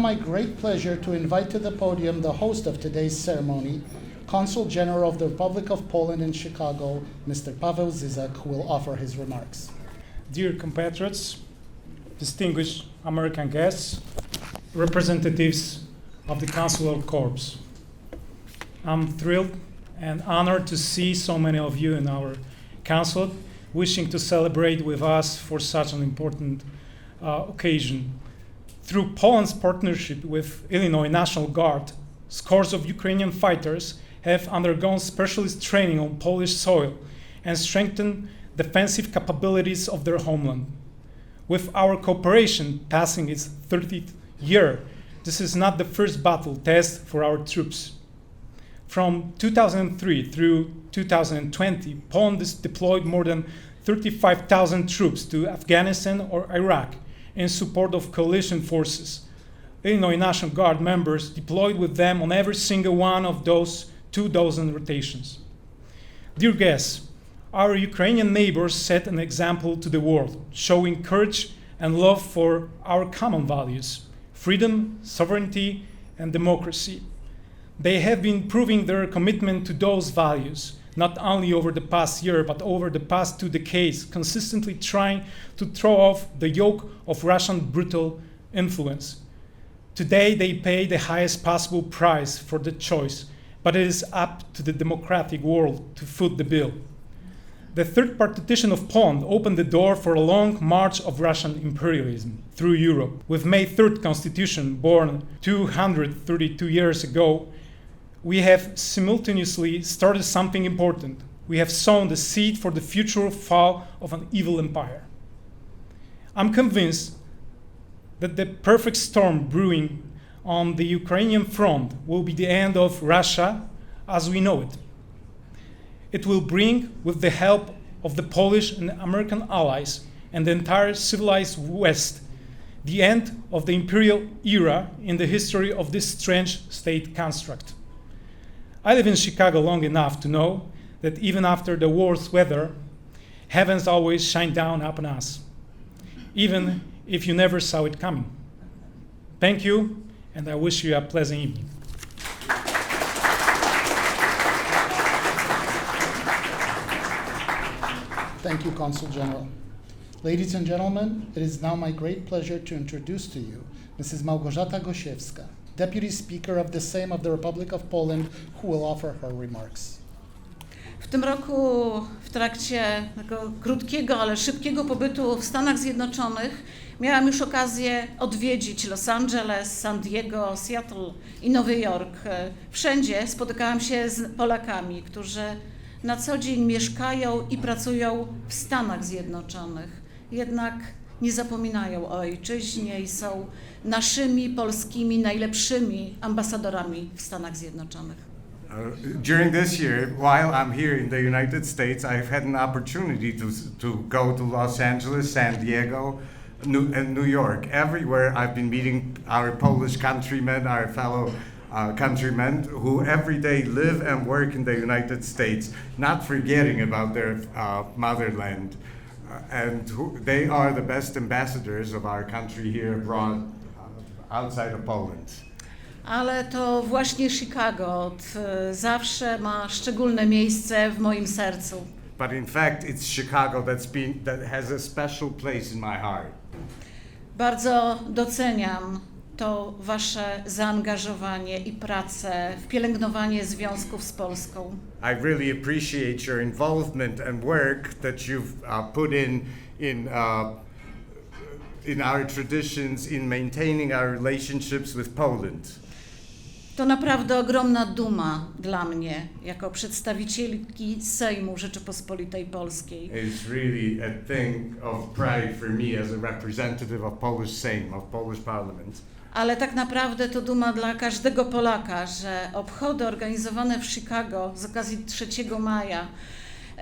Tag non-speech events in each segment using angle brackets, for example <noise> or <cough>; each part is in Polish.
My great pleasure to invite to the podium the host of today's ceremony, Consul General of the Republic of Poland in Chicago, Mr. Paweł Zizek, who will offer his remarks. Dear compatriots, distinguished American guests, representatives of the Consular Corps, I'm thrilled and honored to see so many of you in our consulate wishing to celebrate with us for such an important uh, occasion. Through Poland's partnership with Illinois National Guard, scores of Ukrainian fighters have undergone specialist training on Polish soil and strengthened defensive capabilities of their homeland. With our cooperation passing its 30th year, this is not the first battle test for our troops. From 2003 through 2020, Poland deployed more than 35,000 troops to Afghanistan or Iraq in support of coalition forces. Illinois National Guard members deployed with them on every single one of those two dozen rotations. Dear guests, our Ukrainian neighbors set an example to the world, showing courage and love for our common values freedom, sovereignty, and democracy. They have been proving their commitment to those values, not only over the past year, but over the past two decades, consistently trying to throw off the yoke of Russian brutal influence. Today, they pay the highest possible price for the choice, but it is up to the democratic world to foot the bill. The third partition of Poland opened the door for a long march of Russian imperialism through Europe. With May 3rd Constitution, born 232 years ago, we have simultaneously started something important. We have sown the seed for the future fall of an evil empire. I'm convinced that the perfect storm brewing on the Ukrainian front will be the end of Russia as we know it. It will bring, with the help of the Polish and American allies and the entire civilized West, the end of the imperial era in the history of this strange state construct. I live in Chicago long enough to know that even after the worst weather, heavens always shine down upon us, even if you never saw it coming. Thank you, and I wish you a pleasant evening. Thank you, Consul General. Ladies and gentlemen, it is now my great pleasure to introduce to you Mrs. Małgorzata Gosiewska, Deputy Speaker of the Sejm of the Republic of Poland, who will offer her remarks. W tym roku, w trakcie tego krótkiego, ale szybkiego pobytu w Stanach Zjednoczonych, miałam już okazję odwiedzić Los Angeles, San Diego, Seattle i Nowy Jork. Wszędzie spotykałam się z Polakami, którzy na co dzień mieszkają i pracują w Stanach Zjednoczonych. Jednak nie zapominają o ojczyźnie i są naszymi polskimi najlepszymi ambasadorami w Stanach Zjednoczonych. Uh, during this year, while I'm here in the United States, I've had an opportunity to, to go to Los Angeles, San Diego, New, and New York. Everywhere I've been meeting our Polish countrymen, our fellow uh, countrymen who every day live and work in the United States, not forgetting about their uh, motherland. And who, they are the best ambassadors of our country here abroad, outside of Poland. Ale to właśnie Chicago od, e, zawsze ma szczególne miejsce w moim sercu. But in fact, it's Chicago that's been that has a special place in my heart. Bardzo doceniam to wasze zaangażowanie i pracę w pielęgnowanie związków z Polską. I really appreciate your involvement and work that you've uh, put in in uh, in our traditions in maintaining our relationships with Poland. To naprawdę ogromna duma dla mnie jako przedstawicielki Sejmu Rzeczypospolitej Polskiej. It's really a thing of pride for me as a representative of Polish Sejm, of Polish Parliament. Ale tak naprawdę to duma dla każdego Polaka, że obchody organizowane w Chicago z okazji 3 maja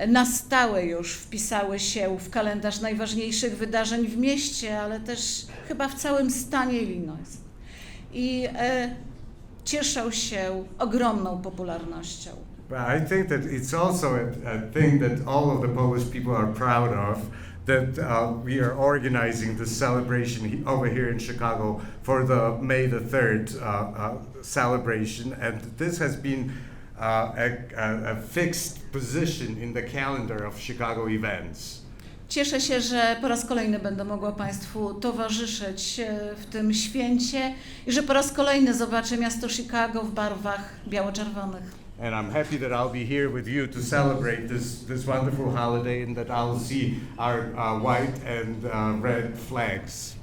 na stałe już wpisały się w kalendarz najważniejszych wydarzeń w mieście, ale też chyba w całym stanie Illinois. I e, cieszą się ogromną popularnością. I think that it's also a, a thing that all of the Polish people are proud of that uh, we are organizing this celebration over here in Chicago for the May the 3rd uh, uh, celebration. And this has been uh, a, a, a fixed position in the calendar of Chicago events. Cieszę się, że po raz kolejny będę mogła Państwu towarzyszyć e, w tym święcie i że po raz kolejny zobaczę miasto Chicago w barwach biało-czerwonych. And I'm happy that I'll be here with you to celebrate this, this wonderful holiday and that I'll see our uh, white and uh, red flags.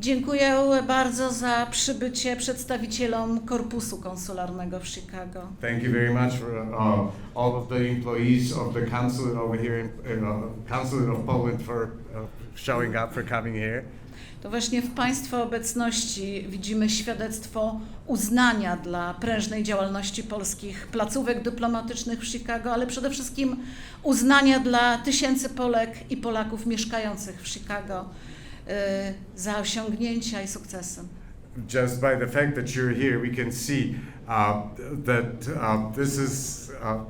Dziękuję bardzo za przybycie przedstawicielom Korpusu Konsularnego w Chicago. Thank you very much for uh, all of the employees of the consulate over here, in, uh, consulate of Poland for uh, showing up, for coming here. To właśnie w Państwa obecności widzimy świadectwo uznania dla prężnej działalności polskich placówek dyplomatycznych w Chicago, ale przede wszystkim uznania dla tysięcy Polek i Polaków mieszkających w Chicago y, za osiągnięcia i sukcesy. Just by the fact that you're here, we can see uh, that uh, this is uh,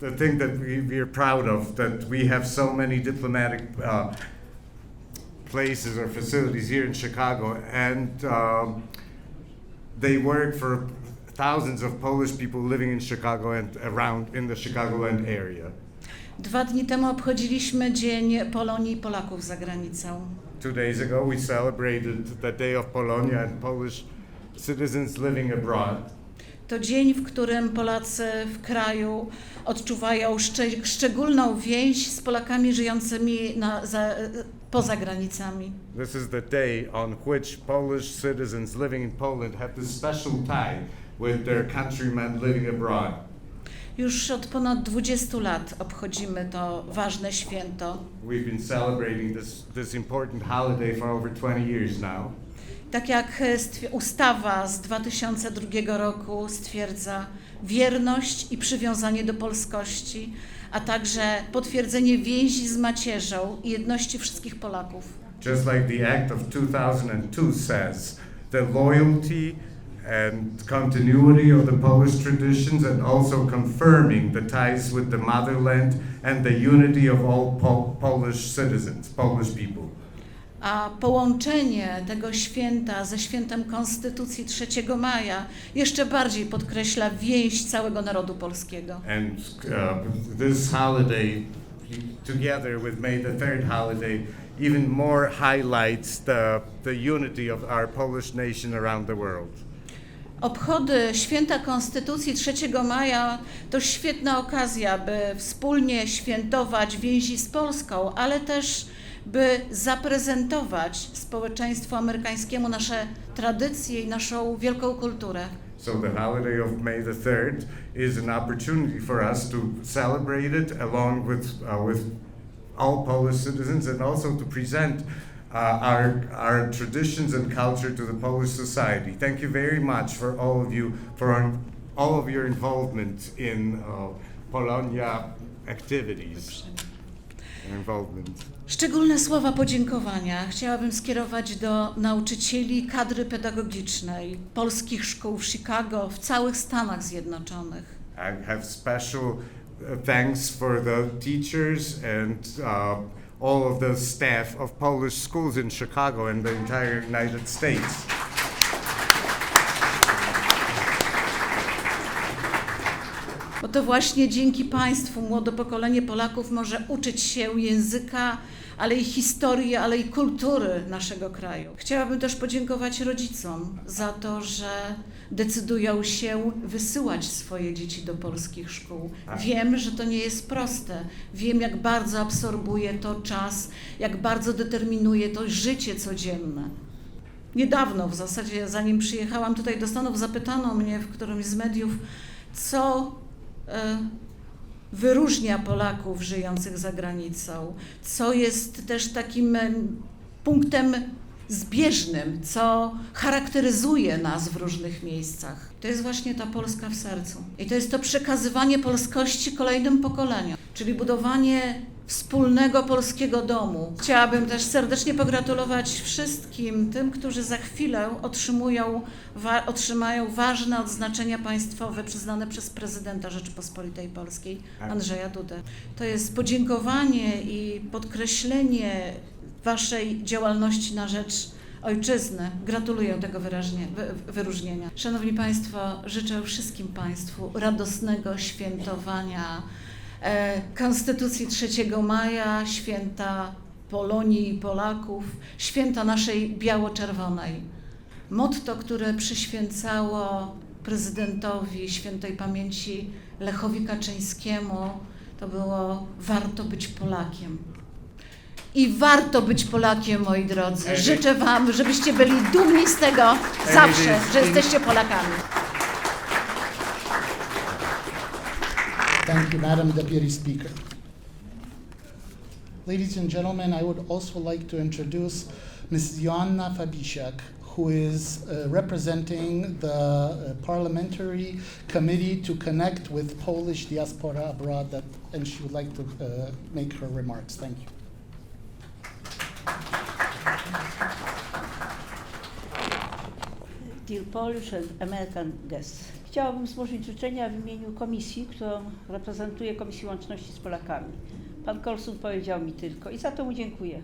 the thing that we, we are proud of, that we have so many diplomatic uh, places or facilities here in Chicago, and um, they work for thousands of Polish people living in Chicago and around in the Chicagoland area. Dwa dni temu obchodziliśmy Dzień Polonii i Polaków za granicą. Two days ago, we celebrated the Day of Polonia and Polish citizens living abroad. To dzień, w którym Polacy w kraju odczuwają szcze- szczególną więź z Polakami żyjącymi na, za, poza granicami. This is the day on which Polish citizens living in Poland have this special tie with their countrymen living abroad. Już od ponad 20 lat obchodzimy to ważne święto. We've been celebrating this, this important holiday for over 20 years now. Tak jak stwi- ustawa z 2002 roku stwierdza wierność i przywiązanie do polskości, a także potwierdzenie więzi z macierzą i jedności wszystkich Polaków. Just like the Act of 2002 says, the loyalty and continuity of the Polish traditions and also confirming the ties with the motherland and the unity of all Pol- Polish citizens, Polish people. A połączenie tego święta ze świętem Konstytucji 3 maja jeszcze bardziej podkreśla więź całego narodu polskiego. And uh, this holiday, together with May the 3rd holiday, even more highlights the, the unity of our Polish nation around the world. Obchody święta Konstytucji 3 maja to świetna okazja, by wspólnie świętować więzi z Polską, ale też by zaprezentować społeczeństwu amerykańskiemu nasze tradycje i naszą wielką kulturę. So the holiday of May the 3rd is an opportunity for us to celebrate it along with, uh, with all Polish citizens and also to present uh, our, our traditions and culture to the Polish society. Thank you very much for all of you, for all of your involvement in uh, Polonia activities. Szczególne słowa podziękowania chciałabym skierować do nauczycieli kadry pedagogicznej polskich szkół w Chicago, w całych Stanach Zjednoczonych. I have special uh, thanks for the teachers and uh, all of the staff of Polish schools in Chicago and the entire United States. To właśnie dzięki Państwu młode pokolenie Polaków może uczyć się języka, ale i historii, ale i kultury naszego kraju. Chciałabym też podziękować rodzicom za to, że decydują się wysyłać swoje dzieci do polskich szkół. Wiem, że to nie jest proste. Wiem, jak bardzo absorbuje to czas, jak bardzo determinuje to życie codzienne. Niedawno, w zasadzie zanim przyjechałam tutaj do Stanów, zapytano mnie w którymś z mediów, co wyróżnia Polaków żyjących za granicą, co jest też takim em, punktem zbieżnym, co charakteryzuje nas w różnych miejscach. To jest właśnie ta Polska w sercu. I to jest to przekazywanie polskości kolejnym pokoleniom, czyli budowanie wspólnego polskiego domu. Chciałabym też serdecznie pogratulować wszystkim tym, którzy za chwilę otrzymują, wa, otrzymają ważne odznaczenia państwowe przyznane przez prezydenta Rzeczypospolitej Polskiej Andrzeja Dudę. To jest podziękowanie i podkreślenie Waszej działalności na rzecz ojczyzny. Gratuluję tego wyraźnie, wy, wyróżnienia. Szanowni Państwo, życzę wszystkim Państwu radosnego świętowania Konstytucji 3 maja, święta Polonii i Polaków, święta naszej biało-czerwonej. Motto, które przyświęcało prezydentowi świętej pamięci Lechowi Kaczyńskiemu, to było warto być Polakiem. I warto być Polakiem, moi drodzy. Życzę Wam, żebyście byli dumni z tego zawsze, że jesteście Polakami. Thank you, Madam Deputy Speaker. Ladies and gentlemen, I would also like to introduce Ms. Joanna Fabisiak, who is uh, representing the uh, Parliamentary Committee to Connect with Polish Diaspora Abroad, that, and she would like to uh, make her remarks. Thank you. Dear Polish and American guests. Chciałabym złożyć życzenia w imieniu komisji, którą reprezentuję, Komisji Łączności z Polakami. Pan Korsun powiedział mi tylko i za to mu dziękuję.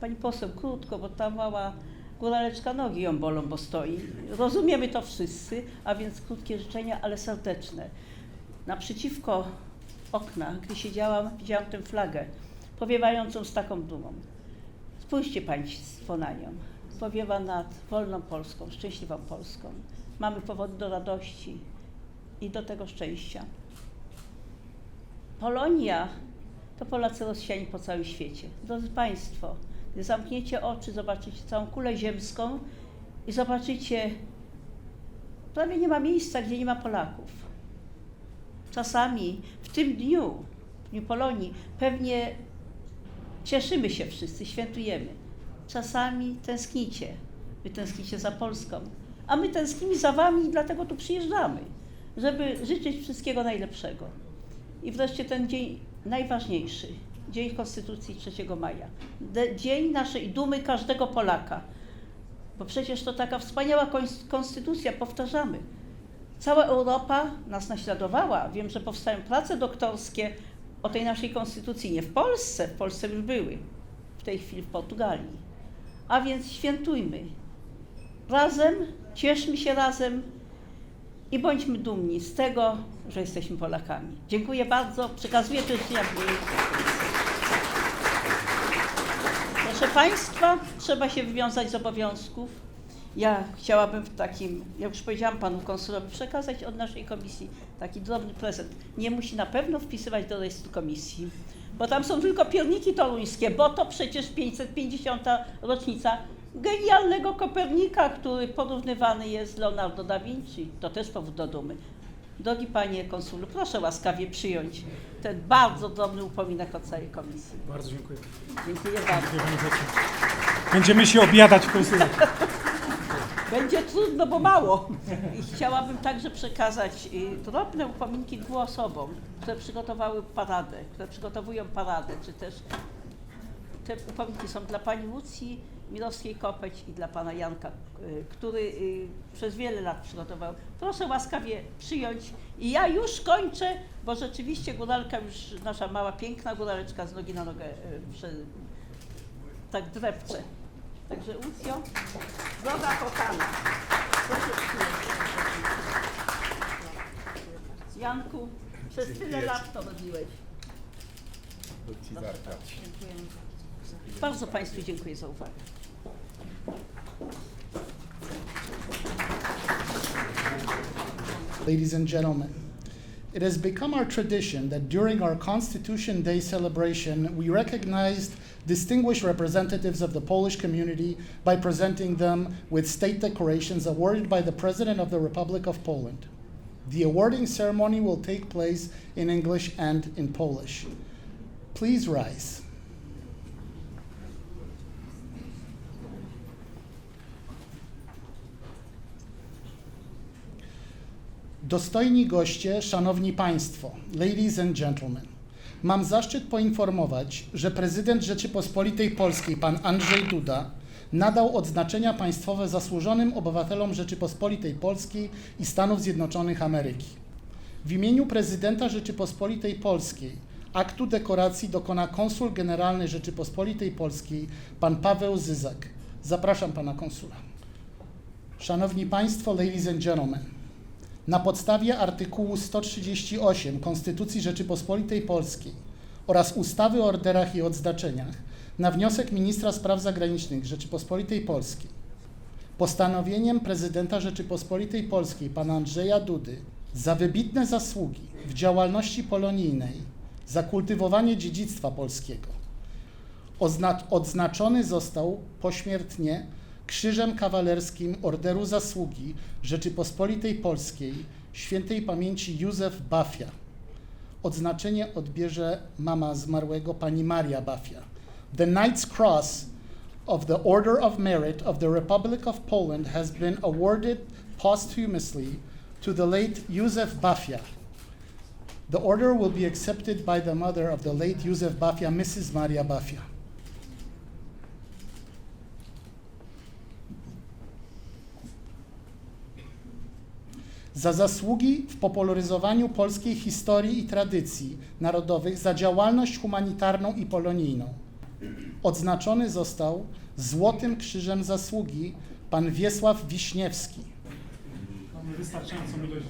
Pani poseł, krótko, bo ta mała góraleczka nogi ją bolą, bo stoi. Rozumiemy to wszyscy, a więc krótkie życzenia, ale serdeczne. Naprzeciwko okna, gdy siedziałam, widziałam tę flagę powiewającą z taką dumą. Spójrzcie Państwo na nią. Powiewa nad wolną Polską, szczęśliwą Polską. Mamy powody do radości i do tego szczęścia. Polonia to Polacy rozsiani po całym świecie. Drodzy Państwo, gdy zamkniecie oczy, zobaczycie całą kulę ziemską i zobaczycie, prawie nie ma miejsca, gdzie nie ma Polaków. Czasami w tym dniu, w Dniu Polonii, pewnie cieszymy się wszyscy, świętujemy. Czasami tęsknicie. Wy tęsknicie za Polską, a my tęsknimy za Wami i dlatego tu przyjeżdżamy, żeby życzyć wszystkiego najlepszego. I wreszcie ten dzień najważniejszy, Dzień Konstytucji 3 maja. Dzień naszej dumy każdego Polaka. Bo przecież to taka wspaniała kons- konstytucja, powtarzamy. Cała Europa nas naśladowała. Wiem, że powstają prace doktorskie o tej naszej konstytucji nie w Polsce, w Polsce już były, w tej chwili w Portugalii. A więc świętujmy razem, cieszmy się razem i bądźmy dumni z tego, że jesteśmy Polakami. Dziękuję bardzo. Przekazuję te życzenia w imieniu Proszę Państwa, trzeba się wywiązać z obowiązków. Ja chciałabym w takim, jak już powiedziałam panu konsulowi, przekazać od naszej komisji taki drobny prezent. Nie musi na pewno wpisywać do rejestru komisji, bo tam są tylko pierniki toruńskie, bo to przecież 550. rocznica genialnego Kopernika, który porównywany jest z Leonardo da Vinci. To też powód do dumy. Drogi panie konsulu, proszę łaskawie przyjąć ten bardzo drobny upominek od całej komisji. Bardzo dziękuję. Dziękuję bardzo. Dziękuję pani. Będziemy się obiadać w konsulacie. <laughs> Będzie trudno, bo mało. I chciałabym także przekazać y, drobne upominki dwóm osobom, które przygotowały paradę, które przygotowują paradę, czy też te upominki są dla pani Łucji Mirowskiej-Kopeć i dla pana Janka, y, który y, przez wiele lat przygotował. Proszę łaskawie przyjąć i ja już kończę, bo rzeczywiście góralka już, nasza mała, piękna góraleczka z nogi na nogę tak drepcze. Także Łucjo, droga kochana. Janku, przez tyle lat to robiłeś. Bardzo Państwu dziękuję za uwagę. Ladies and gentlemen, it has become our tradition that during our Constitution Day celebration, we recognized distinguished representatives of the Polish community by presenting them with state decorations awarded by the President of the Republic of Poland. The awarding ceremony will take place in English and in Polish. Please rise. Dostojni goście, szanowni państwo, ladies and gentlemen, Mam zaszczyt poinformować, że prezydent Rzeczypospolitej Polskiej, pan Andrzej Duda, nadał odznaczenia państwowe zasłużonym obywatelom Rzeczypospolitej Polskiej i Stanów Zjednoczonych Ameryki. W imieniu prezydenta Rzeczypospolitej Polskiej aktu dekoracji dokona konsul generalny Rzeczypospolitej Polskiej, pan Paweł Zyzak. Zapraszam pana konsula. Szanowni Państwo, ladies and gentlemen, na podstawie artykułu 138 Konstytucji Rzeczypospolitej Polskiej oraz ustawy o orderach i odznaczeniach na wniosek ministra spraw zagranicznych Rzeczypospolitej Polskiej postanowieniem prezydenta Rzeczypospolitej Polskiej pana Andrzeja Dudy za wybitne zasługi w działalności polonijnej, za kultywowanie dziedzictwa polskiego odznaczony został pośmiertnie Krzyżem Kawalerskim Orderu Zasługi Rzeczypospolitej Polskiej świętej pamięci Józef Bafia. Odznaczenie odbierze mama zmarłego pani Maria Bafia. The Knight's Cross of the Order of Merit of the Republic of Poland has been awarded posthumously to the late Józef Bafia. The order will be accepted by the mother of the late Józef Bafia, Mrs. Maria Bafia. Za zasługi w popularyzowaniu polskiej historii i tradycji narodowych, za działalność humanitarną i polonijną. Odznaczony został Złotym Krzyżem Zasługi pan Wiesław Wiśniewski. Mamy.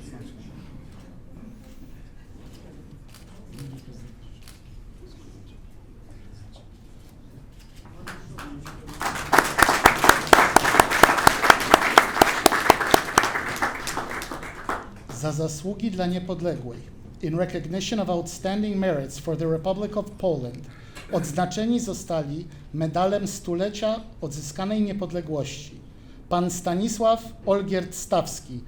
za zasługi dla niepodległej in recognition of outstanding merits for the Republic of Poland odznaczeni zostali medalem stulecia odzyskanej niepodległości. Pan Stanisław Olgierd Stawski,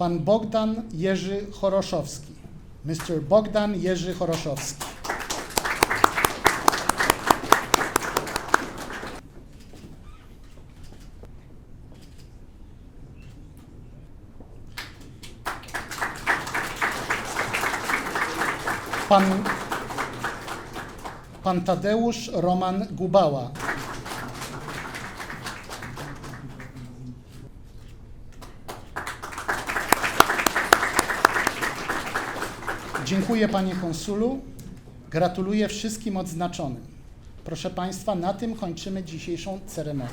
pan, pan Bogdan Jerzy Choroszowski, Mr. Bogdan Jerzy Choroszowski. Pan, pan Tadeusz Roman Gubała. Dziękuję panie konsulu. Gratuluję wszystkim odznaczonym. Proszę państwa, na tym kończymy dzisiejszą ceremonię.